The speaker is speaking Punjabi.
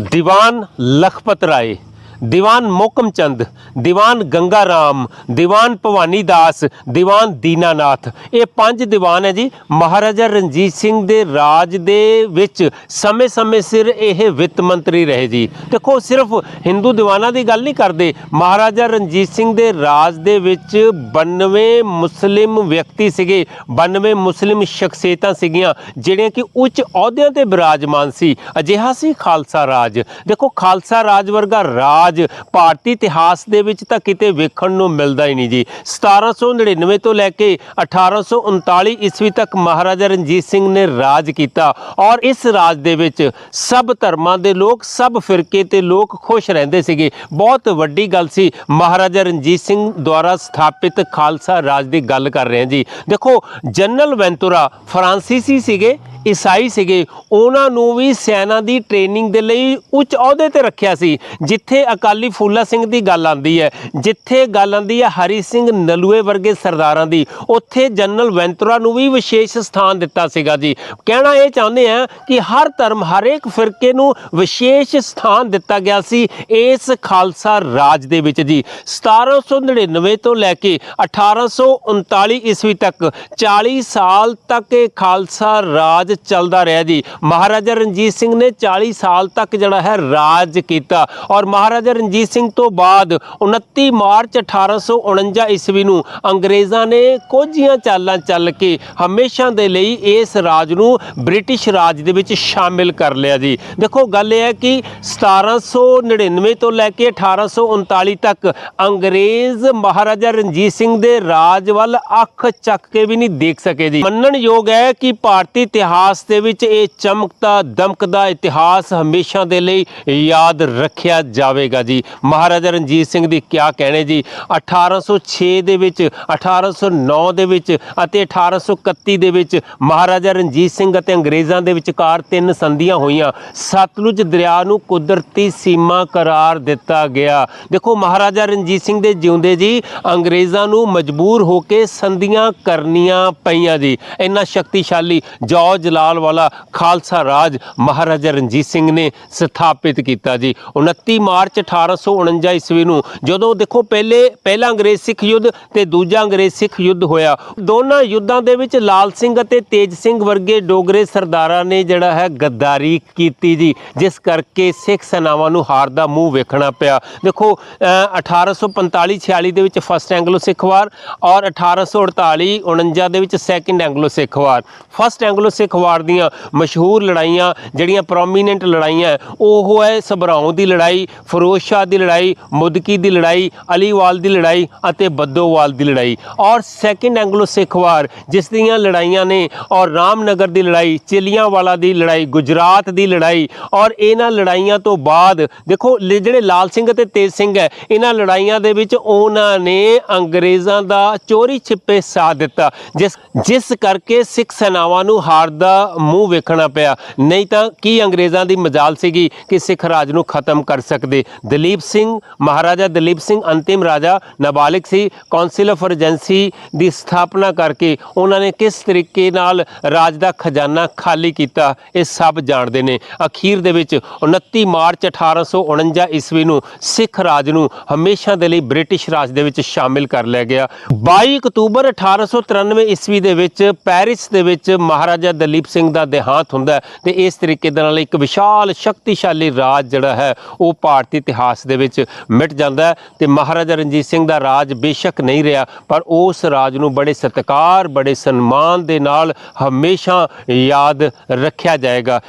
ਦੀਵਾਨ ਲਖਪਤ ਰਾਏ ਦੀਵਾਨ ਮੋਕਮ ਚੰਦ, ਦੀਵਾਨ ਗੰਗਾ ਰਾਮ ਦੀਵਾਨ ਭਵਾਨੀ ਦਾਸ, ਦੀਵਾਨ ਦੀਨਾਨਾਥ। ਇਹ ਪੰਜ ਦੀਵਾਨ ਹੈ ਜੀ। ਮਹਾਰਾਜਾ ਰਣਜੀਤ ਸਿੰਘ ਦੇ ਰਾਜ ਦੇ ਵਿੱਚ ਸਮੇਂ-ਸਮੇਂ ਸਿਰ ਇਹ ਵਿੱਤ ਮੰਤਰੀ ਰਹੇ ਜੀ। ਦੇਖੋ, ਸਿਰਫ ਹਿੰਦੂ ਦੀਵਾਨਾਂ ਦੀ ਗੱਲ ਨਹੀਂ ਕਰਦੇ। ਮਹਾਰਾਜਾ ਰਣਜੀਤ ਸਿੰਘ ਦੇ ਰਾਜ ਦੇ ਵਿੱਚ 92 ਮੁਸਲਿਮ ਵਿਅਕਤੀ ਸੀਗੇ। 92 ਮੁਸਲਿਮ ਸ਼ਖਸੀਅਤਾਂ ਸੀਗੀਆਂ, ਜਿਹੜੀਆਂ ਕਿ ਉੱਚ ਅਹੁਦਿਆਂ ਤੇ ਬਿਰਾਜਮਾਨ ਸੀ। ਅਜਿਹਾ ਸੀ ਖਾਲਸਾ ਰਾਜ। ਦੇਖੋ, ਖਾਲਸਾ ਰਾਜ ਵਰਗਾ ਰਾਜ ਭਾਰਤੀ ਇਤਿਹਾਸ ਦੇ ਵਿੱਚ ਤਾਂ ਕਿਤੇ ਵੇਖਣ ਨੂੰ ਮਿਲਦਾ ਹੀ ਨਹੀਂ ਜੀ। 1799 ਤੋਂ ਲੈ ਕੇ 1839 ਈਸਵੀ ਤੱਕ ਮਹਾਰਾਜਾ ਰਣਜੀਤ ਸਿੰਘ ਨੇ ਰਾਜ ਕੀਤਾ ਔਰ ਇਸ ਰਾਜ ਦੇ ਵਿੱਚ ਸਭ ਧਰਮਾਂ ਦੇ ਲੋਕ, ਸਭ ਫਿਰਕੇ ਤੇ ਲੋਕ ਖੁਸ਼ ਰਹਿੰਦੇ ਸੀਗੇ। ਬਹੁਤ ਵੱਡੀ ਗੱਲ ਸੀ, ਮਹਾਰਾਜਾ ਰਣਜੀਤ ਸਿੰਘ ਦੁਆਰਾ ਸਥਾਪਿਤ ਖਾਲਸਾ ਰਾਜ ਦੀ ਗੱਲ ਕਰ ਰਹੇ ਹਾਂ ਜੀ। ਦੇਖੋ, ਜਨਰਲ ਵੈਂਤੂਰਾ ਫਰਾਂਸੀਸੀ ਸੀਗੇ ਈਸਾਈ ਸੀਗੇ। ਉਹਨਾਂ ਨੂੰ ਵੀ ਸੈਨਾ ਦੀ ਟ੍ਰੇਨਿੰਗ ਦੇ ਲਈ ਉੱਚ ਅਹੁਦੇ ਤੇ ਰੱਖਿਆ ਸੀ, ਜਿੱਥੇ ਅਕਾਲੀ ਫੂਲਾ ਸਿੰਘ ਦੀ ਗੱਲ ਆਉਂਦੀ ਹੈ। ਜਿੱਥੇ ਗੱਲ ਆਉਂਦੀ ਹੈ ਹਰੀ ਸਿੰਘ ਨਲੂਏ ਵਰਗੇ ਸਰਦਾਰਾਂ ਦੀ। ਉੱਥੇ ਜਨਰਲ ਵੈਂਤੁਰਾ ਨੂੰ ਵੀ ਵਿਸ਼ੇਸ਼ ਸਥਾਨ ਦਿੱਤਾ ਸੀਗਾ ਜੀ। ਕਹਿਣਾ ਇਹ ਚਾਹੁੰਦੇ ਆ ਕਿ ਹਰ ਧਰਮ ਹਰੇਕ ਫਿਰਕੇ ਨੂੰ ਵਿਸ਼ੇਸ਼ ਸਥਾਨ ਦਿੱਤਾ ਗਿਆ ਸੀ ਇਸ ਖਾਲਸਾ ਰਾਜ ਦੇ ਵਿੱਚ ਜੀ। 1799 ਤੋਂ ਲੈ ਕੇ 1839 ਈਸਵੀ ਤੱਕ 40 ਸਾਲ ਤੱਕ ਇਹ ਖਾਲਸਾ ਰਾਜ ਚੱਲਦਾ ਰਿਹਾ ਜੀ। ਮਹਾਰਾਜਾ ਰਣਜੀਤ ਸਿੰਘ ਨੇ 40 ਸਾਲ ਤੱਕ ਜਿਹੜਾ ਹੈ ਰਾਜ ਕੀਤਾ ਔਰ ਮਹਾਰਾਜਾ ਰਣਜੀਤ ਸਿੰਘ ਤੋਂ ਬਾਅਦ 29 ਮਾਰਚ 1849 ਈਸਵੀ ਨੂੰ ਅੰਗਰੇਜ਼ਾਂ ਨੇ ਕੋਝੀਆਂ ਚਾਲਾਂ ਚੱਲ ਕੇ ਹਮੇਸ਼ਾ ਦੇ ਲਈ ਇਸ ਰਾਜ ਨੂੰ ਬ੍ਰਿਟਿਸ਼ ਰਾਜ ਦੇ ਵਿੱਚ ਸ਼ਾਮਿਲ ਕਰ ਲਿਆ ਜੀ। ਦੇਖੋ, ਗੱਲ ਇਹ ਹੈ ਕਿ 1799 ਤੋਂ ਲੈ ਕੇ 1839 ਤੱਕ ਅੰਗਰੇਜ਼ ਮਹਾਰਾਜਾ ਰਣਜੀਤ ਸਿੰਘ ਦੇ ਰਾਜ ਵੱਲ ਅੱਖ ਚੱਕ ਕੇ ਵੀ ਨਹੀਂ ਦੇਖ ਸਕੇ ਜੀ। ਮੰਨਣਯੋਗ ਹੈ ਕਿ ਭਾਰਤੀ ਇਤਿਹਾਸ ਦੇ ਵਿੱਚ ਇਹ ਚਮਕਦਾ ਦਮਕਦਾ ਇਤਿਹਾਸ ਹਮੇਸ਼ਾ ਦੇ ਲਈ ਯਾਦ ਰੱਖਿਆ ਜਾਵੇਗਾ ਜੀ। ਮਹਾਰਾਜਾ ਰਣਜੀਤ ਸਿੰਘ ਦੀ ਕਿਆ ਕਹਿਣੇ ਜੀ? 1806 ਦੇ ਵਿੱਚ 1809 ਦੇ ਵਿੱਚ ਅਤੇ 1831 ਦੇ ਵਿੱਚ ਮਹਾਰਾਜਾ ਰਣਜੀਤ ਸਿੰਘ ਅਤੇ ਅੰਗਰੇਜ਼ਾਂ ਦੇ ਵਿਚਕਾਰ ਤਿੰਨ ਸੰਧੀਆਂ ਹੋਈਆਂ। ਸਤਲੁਜ ਦਰਿਆ ਨੂੰ ਕੁਦਰਤੀ ਸੀਮਾ ਕਰਾਰ ਦਿੱਤਾ ਗਿਆ। ਦੇਖੋ, ਮਹਾਰਾਜਾ ਰਣਜੀਤ ਸਿੰਘ ਦੇ ਜਿਉਂਦੇ ਜੀ, ਅੰਗਰੇਜ਼ਾਂ ਨੂੰ ਮਜਬੂਰ ਹੋ ਕੇ ਸੰਧੀਆਂ ਕਰਨੀਆਂ ਪਈਆਂ ਜੀ। ਇੰਨਾ ਸ਼ਕਤੀਸ਼ਾਲੀ ਜੌ ਜਲਾਲ ਵਾਲਾ ਖਾਲਸਾ ਰਾਜ ਮਹਾਰਾਜਾ ਰਣਜੀਤ ਸਿੰਘ ਨੇ ਸਥਾਪਿਤ ਕੀਤਾ ਜੀ। 29 ਮਾਰਚ 1849 ਈਸਵੀ ਨੂੰ ਜਦੋਂ ਦੇਖੋ ਪਹਿਲੇ ਪਹਿਲਾ ਅੰਗਰੇਜ਼ ਸਿੱਖ ਯੁੱਧ ਤੇ ਦੂਜਾ ਅੰਗਰੇਜ਼ ਸਿੱਖ ਯੁੱਧ ਹੋਇਆ। ਦੋਨਾਂ ਯੁੱਧਾਂ ਦੇ ਵਿੱਚ ਲਾਲ ਸਿੰਘ ਅਤੇ ਤੇਜ ਸਿੰਘ ਵਰਗੇ ਡੋਗਰੇ ਸਰਦਾਰਾਂ ਨੇ ਜਿਹੜਾ ਹੈ ਗੱਦਾਰੀ ਕੀਤੀ ਜੀ। ਜਿਸ ਕਰਕੇ ਸਿੱਖ ਸੈਨਾਵਾਂ ਨੂੰ ਹਾਰ ਦਾ ਮੂੰਹ ਵੇਖਣਾ ਪਿਆ। ਦੇਖੋ ਅ, 1845 46 ਦੇ ਵਿੱਚ ਫਸਟ ਐਂਗਲੋ ਸਿੱਖ ਵਾਰ ਔਰ 1848 49 ਦੇ ਵਿੱਚ second Anglo Sikh war. First Anglo Sikh war ਦੀਆਂ ਮਸ਼ਹੂਰ ਲੜਾਈਆਂ, ਜਿਹੜੀਆਂ ਪ੍ਰੋਮੀਨੈਂਟ ਲੜਾਈਆਂ ਉਹ ਹੈ ਸਭਰਾਉਂ ਦੀ ਲੜਾਈ, ਫਿਰੋਜ਼ ਸ਼ਾਹ ਦੀ ਲੜਾਈ, ਮੁਦਕੀ ਦੀ ਲੜਾਈ, ਅਲੀਵਾਲ ਦੀ ਲੜਾਈ ਅਤੇ ਬੱਦੋਵਾਲ ਦੀ ਲੜਾਈ। ਔਰ ਸੈਕੰਡ ਐਂਗਲੋ ਸਿੱਖ ਵਾਰ ਜਿਸ ਦੀਆਂ ਲੜਾਈਆਂ ਨੇ, ਔਰ ਰਾਮਨਗਰ ਦੀ ਲੜਾਈ, ਚਿਲੀਆਂਵਾਲਾ ਦੀ ਲੜਾਈ, ਗੁਜਰਾਤ ਦੀ ਲੜਾਈ, ਔਰ ਇਹਨਾਂ ਲੜਾਈਆਂ ਤੋਂ ਬਾਅਦ, ਦੇਖੋ ਜਿਹੜੇ ਲਾਲ ਸਿੰਘ ਅਤੇ ਤੇਜ ਸਿੰਘ ਹੈ, ਇਹਨਾਂ ਲੜਾਈਆਂ ਦੇ ਵਿੱਚ ਉਹਨਾਂ ਨੇ ਅੰਗਰੇਜ਼ਾਂ ਦਾ ਚੋਰੀ ਛਿਪੇ ਸਾਥ ਦਿੱਤਾ, ਜਿਸ ਜਿਸ ਕਰਕੇ ਸਿੱਖ ਸੈਨਾਵਾਂ ਨੂੰ ਹਾਰ ਦਾ ਮੂੰਹ ਵੇਖਣਾ ਪਿਆ। ਨਹੀਂ ਤਾਂ ਕੀ ਅੰਗਰੇਜ਼ਾਂ ਦੀ ਮਜਾਲ ਸੀਗੀ ਕਿ ਸਿੱਖ ਰਾਜ ਨੂੰ ਖਤਮ ਕਰ ਸਕਦੇ? ਦਲੀਪ ਸਿੰਘ ਮਹਾਰਾਜਾ ਦਲੀਪ ਸਿੰਘ ਅੰਤਿਮ ਰਾਜਾ ਨਾਬਾਲਿਗ ਸੀ। ਕਾਉਂਸਲ ਆਫ ਰਜੈਂਸੀ ਦੀ ਸਥਾਪਨਾ ਕਰਕੇ ਉਹਨਾਂ ਨੇ ਕਿਸ ਤਰੀਕੇ ਨਾਲ ਰਾਜ ਦਾ ਖਜ਼ਾਨਾ ਖਾਲੀ ਕੀਤਾ, ਇਹ ਸਭ ਜਾਣਦੇ ਨੇ। ਅਖੀਰ ਦੇ ਵਿੱਚ 29 ਮਾਰਚ 1849 ਈਸਵੀ ਨੂੰ ਸਿੱਖ ਰਾਜ ਨੂੰ ਹਮੇਸ਼ਾ ਦੇ ਲਈ ਬ੍ਰਿਟਿਸ਼ ਰਾਜ ਦੇ ਵਿੱਚ ਸ਼ਾਮਿਲ ਕਰ ਲਿਆ ਗਿਆ। 22 ਅਕਤੂਬਰ 1893 ਈਸਵੀ ਦੇ ਵਿੱਚ ਪੈਰਿਸ ਦੇ ਵਿੱਚ ਮਹਾਰਾਜਾ ਦਲੀਪ ਸਿੰਘ ਦਾ ਦੇਹਾਂਤ ਹੁੰਦਾ ਹੈ ਤੇ ਇਸ ਤਰੀਕੇ ਦੇ ਨਾਲ ਇੱਕ ਵਿਸ਼ਾਲ ਸ਼ਕਤੀਸ਼ਾਲੀ ਰਾਜ ਜਿਹੜਾ ਹੈ, ਉਹ ਭਾਰਤੀ ਇਤਿਹਾਸ ਦੇ ਵਿੱਚ ਮਿਟ ਜਾਂਦਾ ਹੈ ਤੇ ਮਹਾਰਾਜਾ ਰਣਜੀਤ ਸਿੰਘ ਦਾ ਰਾਜ ਬੇਸ਼ੱਕ ਨਹੀਂ ਰਿਹਾ, ਪਰ ਉਸ ਰਾਜ ਨੂੰ ਬੜੇ ਸਤਿਕਾਰ, ਬੜੇ ਸਨਮਾਨ ਦੇ ਨਾਲ ਹਮੇਸ਼ਾ ਯਾਦ ਰੱਖਿਆ ਜਾਏਗਾ।